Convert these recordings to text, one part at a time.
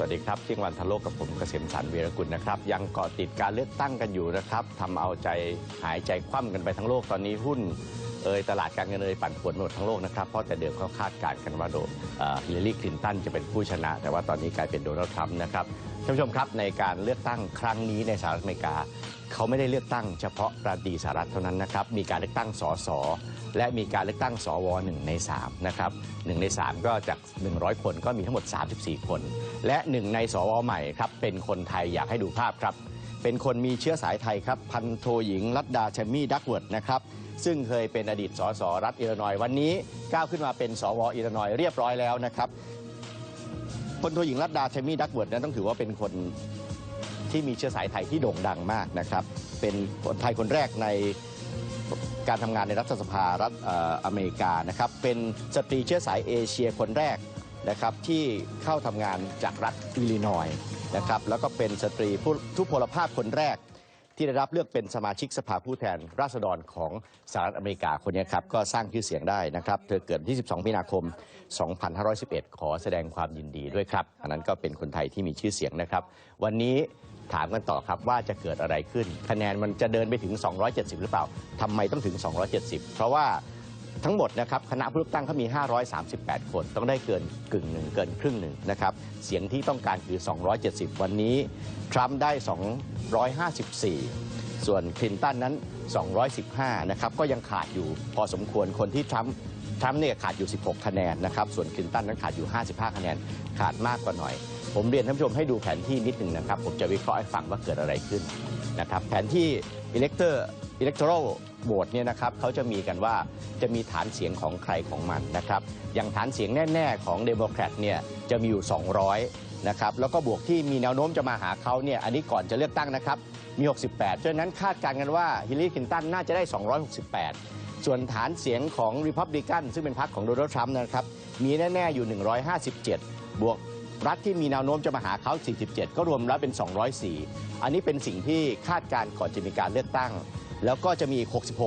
สวัสดีครับเที่ยงวันทะโลกกับผมเกษมสันเวีรกุลนะครับ ยังเกาะติดการเลือกตั้งกันอยู่นะครับทำเอาใจหายใจคว่ำกันไปทั้งโลกตอนนี้หุ้นเอยตลาดการเงินเอยปั่นป่วนหมดทั้งโลกนะครับ เพราะแต่เดิมเขาคาดการณ์กันว่าโดฮิลลารีคลินตันจะเป็นผู้ชนะ แต่ว่าตอนนี้กลายเป็นโดนัลด์ทรัมป์นะครับท่านผู้ชมครับในการเลือกตั้งครั้งนี้ในสหรัฐอเมริกาเขาไม่ได้เลือกตั้งเฉพาะประดีสหรัฐเท่านั้นนะครับ มีการเลือกตั้งสสและมีการเลือกตั้งสวหนึ่งใน3นะครับหนึ่งใน 3 ก็จาก 100 คนก็มีทั้งหมด 34 คน และหนึ่งในสวใหม่ครับเป็นคนไทยอยากให้ดูภาพครับ เป็นคนมีเชื้อสายไทยครับ พันโทหญิงรัตดาแชมมี่ดักเวิร์ดนะครับซึ่งเคยเป็นอดีตสสรัฐอิลลินอยส์วันนี้ก้าวขึ้นมาเป็นสวอิลลินอยส์เรียบร้อยแล้วนะครับพลโทหญิงรัตดาแชมมี่ดักเวิร์ดนั้นต้องถือว่าเป็นคนที่มีเชื้อสายไทยที่โด่งดังมากนะครับ เป็นคนไทยคนแรกในการทำงานในรัฐสภารัฐอออเมริกานะครับเป็นสตรีเชื้อสายเอเชียคนแรกนะครับที่เข้าทำงานจากรัฐอิลลินอย์ นะครับแล้วก็เป็นสตรีผู้ทุพพลภาพคนแรก ที่ได้รับเลือกเป็นสมาชิกสภาผู้แทนราษฎรของสหรัฐอเมริกาคนนี้ครับก็สร้างชื่อเสียงได้นะครับเธอเกิดที่ 12 มีนาคม 2511 ขอแสดงความยินดีด้วยครับ อันนั้นก็เป็นคนไทยที่มีชื่อเสียงนะครับ วันนี้ถามกันต่อครับว่าจะเกิดอะไรขึ้น คะแนนมันจะเดินไปถึง 270 หรือเปล่าทำไมต้องถึง 270 เพราะว่าทั้งหมดนะครับคณะผู้เลือกตั้งเขามี 538 คน ต้องได้เกินกึ่งหนึ่งเกินครึ่งหนึ่งนะครับ เสียงที่ต้องการคือ 270 วันนี้ ทรัมป์ได้ 254 ส่วนคลินตันนั้น 215 นะครับ ก็ยังขาดอยู่พอสมควรคนที่ทรัมป์ทรัมป์เนี่ยขาดอยู่ 16 คะแนนนะครับ ส่วนคลินตันนั้นขาดอยู่ 55 คะแนน ขาดมากกว่าหน่อย ผมเรียนท่านผู้ชมให้ดูแผนที่นิดหนึ่งนะครับ ผมจะวิเคราะห์ให้ฟังว่าเกิดอะไรขึ้นนะครับ แผนที่ elector electoral vote เนี่ยนะครับเขาจะมีกันว่าจะมีฐานเสียงของใครของมันนะครับ อย่างฐานเสียงแน่ ๆ ของเดโมแครตเนี่ยจะมีอยู่ 200 นะครับ แล้วก็บวกที่มีแนวโน้มจะมาหาเขาเนี่ยอันนี้ก่อนจะเลือกตั้งนะครับ มี 68ฉะนั้นคาดการณ์กันว่าฮิลลารีคินตันน่าจะได้ 268 ส่วนฐานเสียงของริพับลิกันซึ่งเป็นพรรคของโดนัลด์ทรัมป์นะครับมีแน่ ๆอยู่ 157 บวกรัฐที่มีแนวโน้มจะมาหาเขา 47 ก็รวมแล้วเป็น 204 อันนี้เป็นสิ่งที่คาดการณ์ก่อนจะมีการเลือกตั้ง แล้วก็จะมี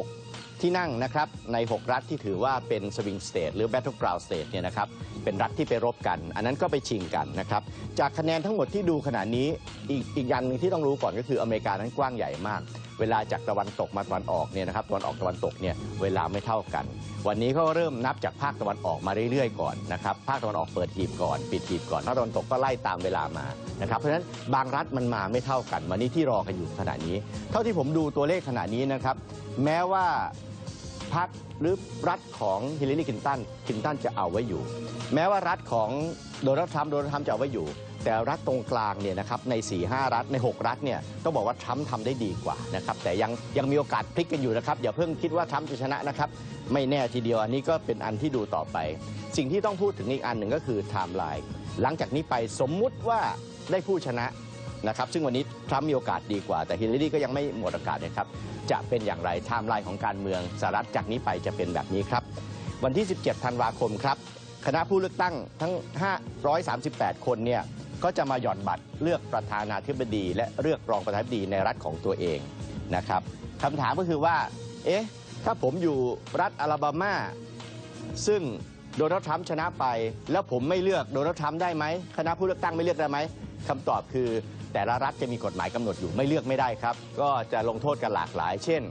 66 ที่นั่งนะครับใน 6 รัฐที่ถือว่าเป็นสวิงสเตทหรือ Battleground State เนี่ยนะครับเป็นรัฐที่ไปรบกัน อันนั้นก็ไปชิงกันนะครับจากคะแนนทั้งหมดที่ดูขณะนี้อีกอีกอย่างหนึ่งที่ต้องรู้ก่อนก็คืออเมริกานั้นกว้างใหญ่มาก เวลาจากตะวันตกมาตะวันออกเนี่ยนะครับตะวันออกตะวันตกเนี่ยเวลาไม่เท่ากันวันนี้เขาเริ่มนับจากภาคตะวันออกมาเรื่อยๆก่อนนะครับภาคตะวันออกเปิดทีมก่อน ปิดทีมก่อนภาคตะวันตกก็ไล่ตามเวลามานะครับเพราะฉะนั้นบางรัฐมันมาไม่เท่ากันวันนี้ที่รอกันอยู่ขณะนี้ เท่าที่ผมดูตัวเลขขณะนี้นะครับ แม้ว่าพรรคหรือรัฐของฮิลลารีคินตันคินตันจะเอาไว้อยู่ แม้ว่ารัฐของโดนัลด์ทรัมป์โดนัลด์ทรัมป์จะเอาไว้อยู่ แต่รัฐตรงกลางเนี่ยนะครับใน 4 5 รัฐใน 6 รัฐเนี่ยต้องบอกว่าทรัมป์ทำได้ดีกว่านะครับแต่ยังยังมีโอกาสพลิกกันอยู่นะครับอย่าเพิ่งคิดว่าทรัมป์จะชนะนะครับไม่แน่ทีเดียวอันนี้ก็เป็นอันที่ดูต่อไป สิ่งที่ต้องพูดถึงอีกอันหนึ่งก็คือไทม์ไลน์หลังจากนี้ไปสมมุติว่าได้ผู้ชนะนะครับซึ่งวันนี้ทรัมป์มีโอกาสดีกว่า แต่ฮิลลารีก็ยังไม่หมดโอกาสนะครับจะเป็นอย่างไรไทม์ไลน์ของการเมืองสหรัฐจากนี้ไปจะเป็นแบบนี้ครับวันที่ 17 ธันวาคมครับคณะผู้เลือกตั้งทั้ง 538 คนเนี่ย ก็จะมาหย่อนบัตรเลือกประธานาธิบดี และเลือกรองประธานาธิบดีในรัฐของตัวเองนะครับคำถามก็คือว่า เอ๊ะ ถ้าผมอยู่รัฐอลาบามา ซึ่งโดนัลด์ทรัมป์ชนะไป แล้วผมไม่เลือกโดนัลด์ทรัมป์ได้ไหมคณะผู้เลือกตั้งไม่เลือกได้ไหมคำตอบคือแต่ละรัฐจะมีกฎหมายกำหนดอยู่ไม่เลือกไม่ได้ครับ ก็จะลงโทษกันหลากหลาย เช่น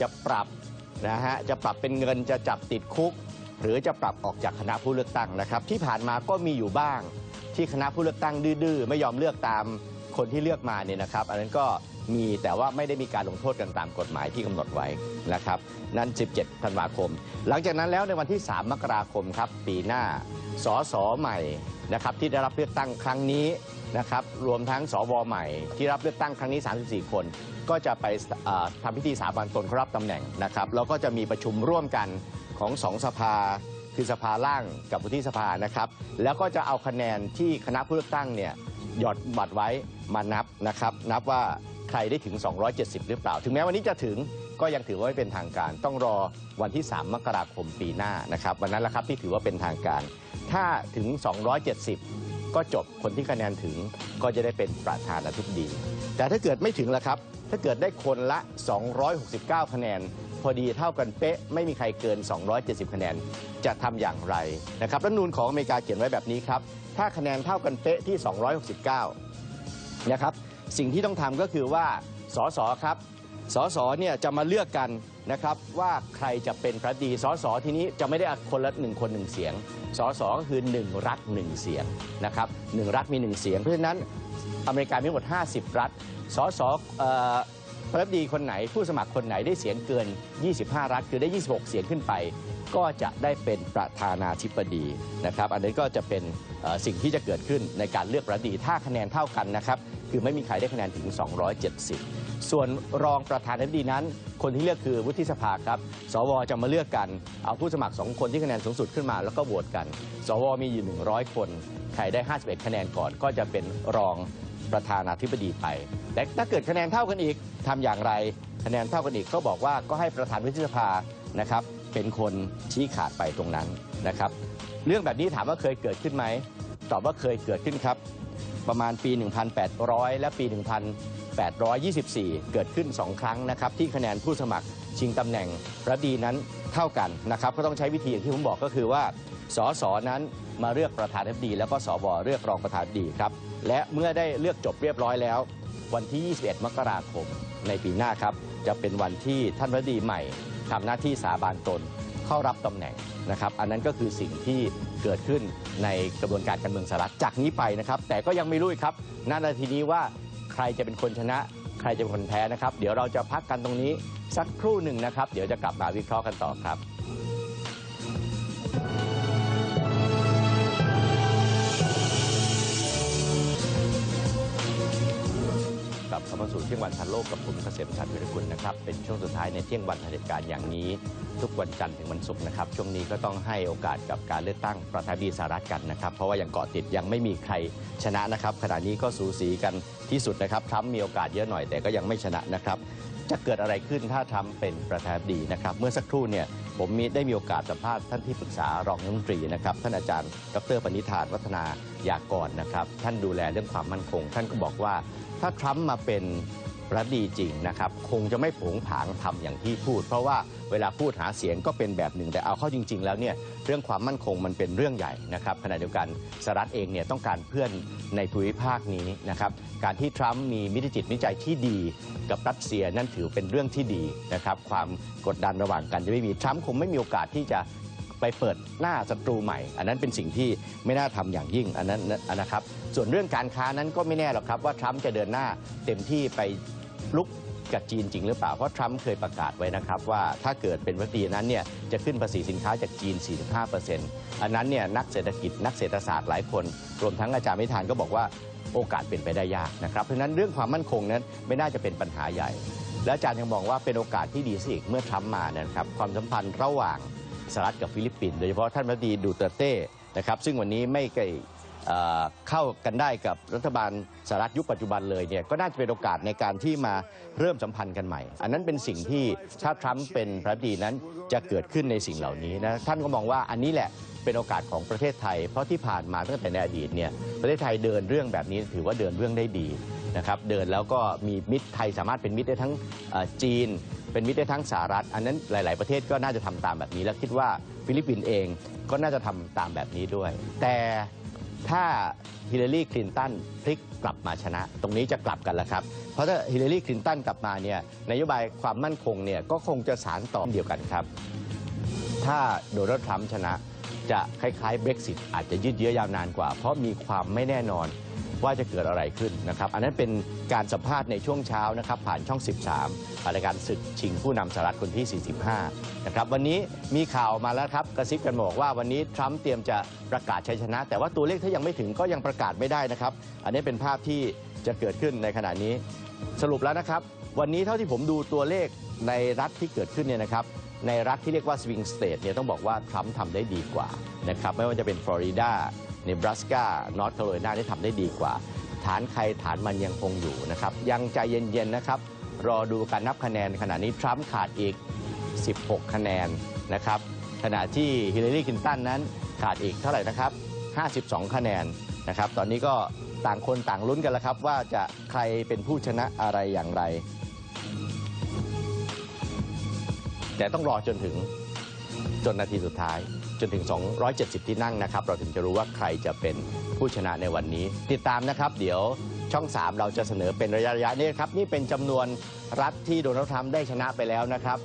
จะปรับนะฮะจะปรับเป็นเงินจะจับติดคุก หรือจะปรับออกจากคณะผู้เลือกตั้งนะครับ ที่ผ่านมาก็มีอยู่บ้าง ที่คณะผู้เลือกตั้งดื้อๆไม่ยอมเลือกตามคนที่เลือกมาเนี่ยนะครับ อันนั้นก็มีแต่ว่าไม่ได้มีการลงโทษกันตามกฎหมายที่กำหนดไว้นะครับ นั่น 17 ธันวาคม หลังจากนั้นแล้วในวันที่ 3 มกราคมครับ ปีหน้าสสใหม่นะครับที่ได้รับเลือกตั้งครั้งนี้นะครับรวมทั้งสวใหม่ที่รับเลือกตั้งครั้งนี้ 34 คน ก็จะไปเอ่อทำพิธีสาบานตนเขารับตำแหน่งนะครับแล้วก็จะมีประชุมร่วมกันของสองสภา คือสภาล่างกับวุฒิสภานะครับ แล้วก็จะเอาคะแนนที่คณะผู้เลือกตั้งเนี่ยหยอดบัตรไว้มานับนะครับ นับว่าใครได้ถึง 270 หรือเปล่า ถึงแม้วันนี้จะถึงก็ยังถือว่าไม่เป็นทางการ ต้องรอวันที่ 3 มกราคมปีหน้านะครับ วันนั้นแหละครับที่ถือว่าเป็นทางการ ถ้าถึง 270 ก็จบคนที่คะแนนถึงก็จะได้เป็นประธานาธิบดี แต่ถ้าเกิดไม่ถึงล่ะครับ ถ้าเกิดได้คนละ 269 คะแนน พอดีเท่ากันเป๊ะ ไม่มีใครเกิน 270 คะแนน จะทำอย่างไรนะครับรัฐธรรมนูญของอเมริกาเขียนไว้แบบนี้ครับ ถ้าคะแนนเท่ากันเป๊ะที่ 269 นะครับ สิ่งที่ต้องทำก็คือว่าสสครับสสเนี่ยจะมาเลือกกันนะครับว่าใครจะเป็นพระดีสสทีนี้จะไม่ได้คนละหนึ่งคนหนึ่งเสียงสสก็คือ 1 รัฐ 1 เสียงนะครับหนึ่งรัฐมี 1 เสียง เพราะฉะนั้นอเมริกามีทั้งหมด 50 รัฐสสเอ่อ ระดีคนไหนผู้สมัครคนไหนได้เสียงเกิน 25 รัฐคือได้ 26 เสียงขึ้นไป ก็จะได้เป็นประธานาธิบดีนะครับ อันนี้ก็จะเป็นสิ่งที่จะเกิดขึ้นในการเลือกประธานาธิบดีถ้าคะแนนเท่ากันนะครับ คือไม่มีใครได้คะแนนถึง 270 ส่วนรองประธานาธิบดีนั้น คนที่เลือกคือวุฒิสภาครับ สวจะมาเลือกกัน เอาผู้สมัคร 2 คนที่คะแนนสูงสุดขึ้นมาแล้วก็โหวตกัน สวมีอยู่ 100 คน ใครได้ 51 คะแนนก่อนก็จะเป็นรอง ประธานาธิบดีไป แต่ถ้าเกิดคะแนนเท่ากันอีกทำอย่างไร คะแนนเท่ากันอีกก็บอกว่าก็ให้ประธานวุฒิสภานะครับเป็นคนชี้ขาดไปตรงนั้นนะครับ เรื่องแบบนี้ถามว่าเคยเกิดขึ้นไหมตอบว่าเคยเกิดขึ้นครับ ประมาณปี 1,800 และปี 1,824 เกิดขึ้น 2 ครั้งนะครับที่คะแนนผู้สมัครชิงตำแหน่งรัฐดีนั้นเท่ากันนะครับก็ต้องใช้วิธีอย่างที่ผมบอกก็คือว่าสสนั้นมาเลือกประธานาธิบดี แล้วก็สวเลือกรองประธานาธิบดีครับและเมื่อได้เลือกจบเรียบร้อยแล้ว วันที่ 21 มกราคมในปีหน้าครับจะเป็นวันที่ท่านรัฐมนตรีใหม่ทำหน้าที่สาบานตน เข้ารับตำแหน่งนะครับอันนั้นก็คือสิ่งที่เกิดขึ้นในกระบวนการการเมืองสหรัฐจากนี้ไปนะครับ แต่ก็ยังไม่รู้ครับณนาทีนี้ว่าใครจะเป็นคนชนะ ใครจะเป็นคนแพ้นะครับ เดี๋ยวเราจะพักกันตรงนี้สักครู่หนึ่งนะครับ เดี๋ยวจะกลับมาวิเคราะห์กันต่อครับ บเข้ามาสู่เที่ยงวันทันโลกกับผมเกษมชันวิรกุลนะครับเป็นช่วงสุดท้ายในเที่ยงวันทันเหตุการณ์อย่างนี้ ทุกวันจันทร์ถึงวันศุกร์นะครับช่วงนี้ก็ต้องให้โอกาสกับการเลือกตั้งประธานาธิบดีสหรัฐกันนะครับเพราะว่ายังเกาะติดยังไม่มีใครชนะนะครับขณะนี้ก็สูสีกันที่สุดนะครับทรัมป์มีโอกาสเยอะหน่อยแต่ก็ยังไม่ชนะนะครับ จะเกิดอะไรขึ้นถ้าทรัมป์เป็นประธานาธิบดีนะครับ เมื่อสักครู่เนี่ยผมมีได้มีโอกาสสัมภาษณ์ท่านที่ปรึกษารองนายกรัฐมนตรีนะครับ ท่านอาจารย์ ดรปณิธานวัฒนายากรนะครับ ท่านดูแลเรื่องความมั่นคง ท่านก็บอกว่า ถ้าทรัมป์มาเป็น รัฐดีจริงนะครับ คงจะไม่ผงผางทำอย่างที่พูด เพราะว่าเวลาพูดหาเสียงก็เป็นแบบหนึ่ง แต่เอาเข้าจริง ๆ แล้วเนี่ยเรื่องความมั่นคงมันเป็นเรื่องใหญ่นะครับขณะเดียวกันสหรัฐเองเนี่ยต้องการเพื่อนในภูมิภาคนี้นะครับการที่ทรัมป์มีมิตรจิตมิตรใจที่ดี กับรัสเซียนั่นถือเป็นเรื่องที่ดีนะครับความกดดันระหว่างกันจะไม่มีทรัมป์คงไม่มีโอกาสที่จะไปเปิดหน้าศัตรูใหม่ อันนั้นเป็นสิ่งที่ไม่น่าทำอย่างยิ่งอันนั้นนะครับ ส่วนเรื่องการค้านั้นก็ไม่แน่หรอกครับว่าทรัมป์จะเดินหน้าเต็มที่ไป ลุกกับจีนจริงหรือเปล่า เพราะทรัมป์เคยประกาศไว้นะครับว่าถ้าเกิดเป็นวัตถีนั้นเนี่ยจะขึ้นภาษีสินค้าจากจีน 45%อันนั้นเนี่ยนักเศรษฐกิจนักเศรษฐศาสตร์หลายคน รวมทั้งอาจารย์มิธานก็บอกว่าโอกาสเป็นไปได้ยากนะครับ เพราะฉะนั้นเรื่องความมั่นคงนั้นไม่น่าจะเป็นปัญหาใหญ่ และอาจารย์ยังมองว่าเป็นโอกาสที่ดีสิอีกเมื่อทรัมป์มานะครับความสัมพันธ์ระหว่างสหรัฐกับฟิลิปปินส์โดยเฉพาะท่านรัฐมนตรีดูเตอร์เต้นะครับซึ่งวันนี้ไม่ไก เข้ากันได้กับรัฐบาลสหรัฐยุคปัจจุบันเลยเนี่ยก็น่าจะเป็นโอกาสในการที่มาเริ่มสัมพันธ์กันใหม่ อันนั้นเป็นสิ่งที่ถ้าทรัมป์เป็นประธานาธิบดีนั้นจะเกิดขึ้นในสิ่งเหล่านี้นะท่านก็มองว่าอันนี้แหละเป็นโอกาสของประเทศไทย เพราะที่ผ่านมาตั้งแต่ในอดีตเนี่ยประเทศไทยเดินเรื่องแบบนี้ถือว่าเดินเรื่องได้ดีนะครับเดินแล้วก็มีมิตรไทยสามารถเป็นมิตรได้ทั้งจีน เป็นมิตรได้ทั้งสหรัฐ อันนั้นหลาย ๆ ประเทศก็น่าจะทำตามแบบนี้ แล้วคิดว่าฟิลิปปินส์เองก็น่าจะทำตามแบบนี้ด้วย แต่ ถ้าฮิลลารีคลินตันพลิกกลับมาชนะ ตรงนี้จะกลับกันแล้วครับ เพราะถ้าฮิลลารีคลินตันกลับมาเนี่ยนโยบายความมั่นคงเนี่ยก็คงจะสารต่อเดียวกันครับ ถ้าโดนัลด์ทรัมป์ชนะ จะคล้ายๆเบรกซิตอาจจะยืดเยื้อยาวนานกว่า เพราะมีความไม่แน่นอน ว่าจะเกิดอะไรขึ้นนะครับ อันนั้นเป็นการสัมภาษณ์ในช่วงเช้านะครับ ผ่านช่อง 13ผ่ารายการศึกชิงผู้นำสหรัฐคนที่ 45 นะครับ วันนี้มีข่าวมาแล้วครับกระซิบกันบอกว่าวันนี้ทรัมป์เตรียมจะประกาศชัยชนะ แต่ว่าตัวเลขถ้ายังไม่ถึงก็ยังประกาศไม่ได้นะครับ อันนี้เป็นภาพที่จะเกิดขึ้นในขณะนี้สรุปแล้วนะครับ วันนี้เท่าที่ผมดูตัวเลขในรัฐที่เกิดขึ้นเนี่ยนะครับ ในรัฐที่เรียกว่าสวิงสเตทเนี่ยต้องบอกว่าทรัมป์ทำได้ดีกว่านะครับไม่ว่าจะเป็นฟลอริดาเนบราสกานอร์ทแคโรไลนาที่ทำได้ดีกว่า ฐานใครฐานมันยังคงอยู่นะครับยังใจเย็นๆนะครับรอดูการนับคะแนนขณะนี้ทรัมป์ขาดอีก 16 คะแนนนะครับขณะที่ฮิลลารีคินตันนั้นขาดอีกเท่าไหร่นะครับ 52 คะแนนนะครับตอนนี้ก็ต่างคนต่างลุ้นกันแล้วครับว่าจะใครเป็นผู้ชนะอะไรอย่างไร แต่ต้องรอจนถึงจนนาทีสุดท้ายจนถึง 270 ที่นั่งนะครับ เราถึงจะรู้ว่าใครจะเป็นผู้ชนะในวันนี้ ติดตามนะครับ เดี๋ยวช่อง 3 เราจะเสนอเป็นระยะระยะนี่ครับ นี่เป็นจำนวนรัฐที่โดนัลด์ทรัมป์ได้ชนะไปแล้วนะครับ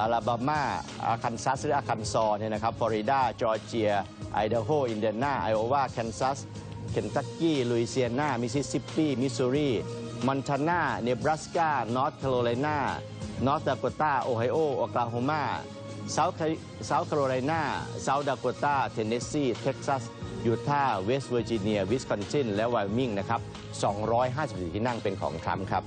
อาลาบามาอาคันซัสหรืออาคันซอเนี่ยนะครับฟลอริดาจอร์เจีย ไอเดโฮ อินเดียนาไอโอวาแคนซัส เคนตักกี้ ลุยเซียนา มิสซิสซิปปี มิสซูรี มอนทานาเนบราสกา นอร์ทแคโรไลนานอร์ทดาโกตาโอไฮโอโอคลาโฮมาเซาท์เซาท์แคโรไลนาเซาท์ดาโกตา เทนเนสซี เท็กซัส ยูทาห์ เวสต์เวอร์จิเนีย วิสคอนซิน และไวโอมิงนะครับ 254 ที่นั่งเป็นของทรัมป์ครับ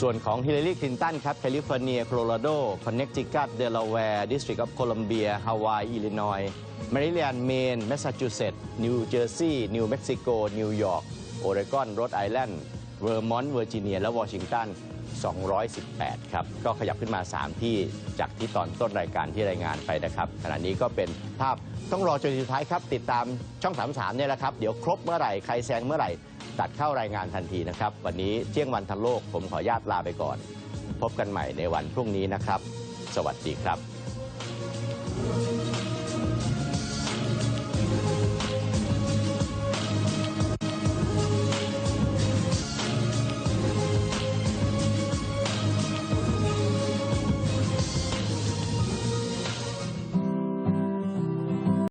ส่วนของฮิลลารีคลินตันครับ แคลิฟอร์เนีย โคโลราโด คอนเน c ติคัต เดลาแวร์ ดิสตริกต์ออฟโคลัมเบีย ฮาวาย อิลลินอยส์แมริแลนด์ เมน แมสซาชูเซตส์ นิวเจอร์ซีย์ นิวเม็กซิโก นิวยอร์ก โอเรกอนโรดไอแลนด์เวอร์มอนต์เวอร์จิเนียและวอชิงตัน218 ครับ ก็ขยับขึ้นมา 3 ที่จากที่ตอนต้นรายการที่รายงานไปนะครับ ขณะนี้ก็เป็นภาพต้องรอจนสุดท้ายครับ ติดตามช่อง 33 เนี่ยแหละครับ เดี๋ยวครบเมื่อไหร่ ใครแซงเมื่อไหร่ ตัดเข้ารายงานทันทีนะครับ วันนี้เที่ยงวันทันโลก ผมขออนุญาตลาไปก่อน พบกันใหม่ในวันพรุ่งนี้นะครับ สวัสดีครับ